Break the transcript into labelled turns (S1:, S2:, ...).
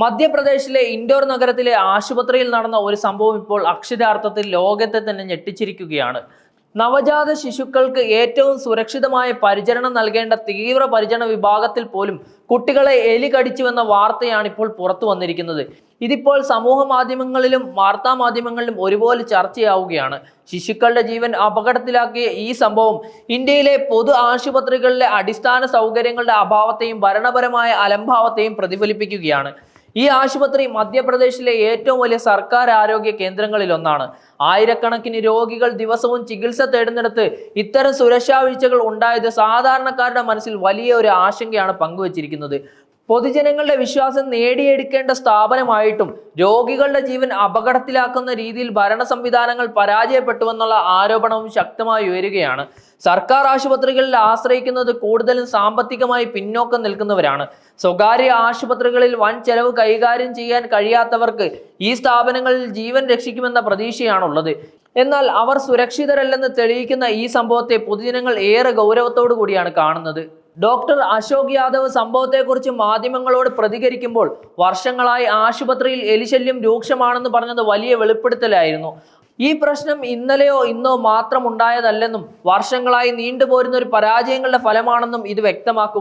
S1: മധ്യപ്രദേശിലെ ഇൻഡോർ നഗരത്തിലെ ആശുപത്രിയിൽ നടന്ന ഒരു സംഭവം ഇപ്പോൾ അക്ഷരാർത്ഥത്തിൽ ലോകത്തെ തന്നെ ഞെട്ടിച്ചിരിക്കുകയാണ്. നവജാത ശിശുക്കൾക്ക് ഏറ്റവും സുരക്ഷിതമായ പരിചരണം നൽകേണ്ട തീവ്ര പരിചരണ വിഭാഗത്തിൽ പോലും കുട്ടികളെ എലി കടിച്ചുവെന്ന വാർത്തയാണ് ഇപ്പോൾ പുറത്തു വന്നിരിക്കുന്നത്. ഇതിപ്പോൾ സമൂഹ മാധ്യമങ്ങളിലും വാർത്താ മാധ്യമങ്ങളിലും ഒരുപോലെ ചർച്ചയാവുകയാണ്. ശിശുക്കളുടെ ജീവൻ അപകടത്തിലാക്കിയ ഈ സംഭവം ഇന്ത്യയിലെ പൊതു ആശുപത്രികളിലെ അടിസ്ഥാന സൗകര്യങ്ങളുടെ അഭാവത്തെയും ഭരണപരമായ അലംഭാവത്തെയും പ്രതിഫലിപ്പിക്കുകയാണ്. ഈ ആശുപത്രി മധ്യപ്രദേശിലെ ഏറ്റവും വലിയ സർക്കാർ ആരോഗ്യ കേന്ദ്രങ്ങളിൽ ഒന്നാണ് ആയിരക്കണക്കിന് രോഗികൾ ദിവസവും ചികിത്സ തേടുന്നിടത്ത് ഇത്തരം സുരക്ഷാ വീഴ്ചകൾ ഉണ്ടായത് സാധാരണക്കാരുടെ മനസ്സിൽ വലിയ ഒരു ആശങ്കയാണ് പങ്കുവച്ചിരിക്കുന്നത്. പൊതുജനങ്ങളുടെ വിശ്വാസം നേടിയെടുക്കേണ്ട സ്ഥാപനമായിട്ടും രോഗികളുടെ ജീവൻ അപകടത്തിലാക്കുന്ന രീതിയിൽ ഭരണ സംവിധാനങ്ങൾ പരാജയപ്പെട്ടുവെന്നുള്ള ആരോപണവും ശക്തമായി ഉയരുകയാണ്. സർക്കാർ ആശുപത്രികളിൽ ആശ്രയിക്കുന്നത് കൂടുതലും സാമ്പത്തികമായി പിന്നോക്കം നിൽക്കുന്നവരാണ്. സ്വകാര്യ ആശുപത്രികളിൽ വൻ ചെലവ് കൈകാര്യം ചെയ്യാൻ കഴിയാത്തവർക്ക് ഈ സ്ഥാപനങ്ങളിൽ ജീവൻ രക്ഷിക്കുമെന്ന പ്രതീക്ഷയാണുള്ളത്. എന്നാൽ അവർ സുരക്ഷിതരല്ലെന്ന് തെളിയിക്കുന്ന ഈ സംഭവത്തെ പൊതുജനങ്ങൾ ഏറെ ഗൗരവത്തോടു കൂടിയാണ് കാണുന്നത്. ഡോക്ടർ അശോക് യാദവ് സംഭവത്തെക്കുറിച്ച് മാധ്യമങ്ങളോട് പ്രതികരിക്കുമ്പോൾ വർഷങ്ങളായി ആശുപത്രിയിൽ എലിശല്യം രൂക്ഷമാണെന്ന് പറഞ്ഞത് വലിയ വെളിപ്പെടുത്തലായിരുന്നു. ഈ പ്രശ്നം ഇന്നലെയോ ഇന്നോ മാത്രം ഉണ്ടായതല്ലെന്നും വർഷങ്ങളായി നീണ്ടുപോരുന്ന ഒരു പരാജയങ്ങളുടെ ഫലമാണെന്നും ഇത് വ്യക്തമാക്കുക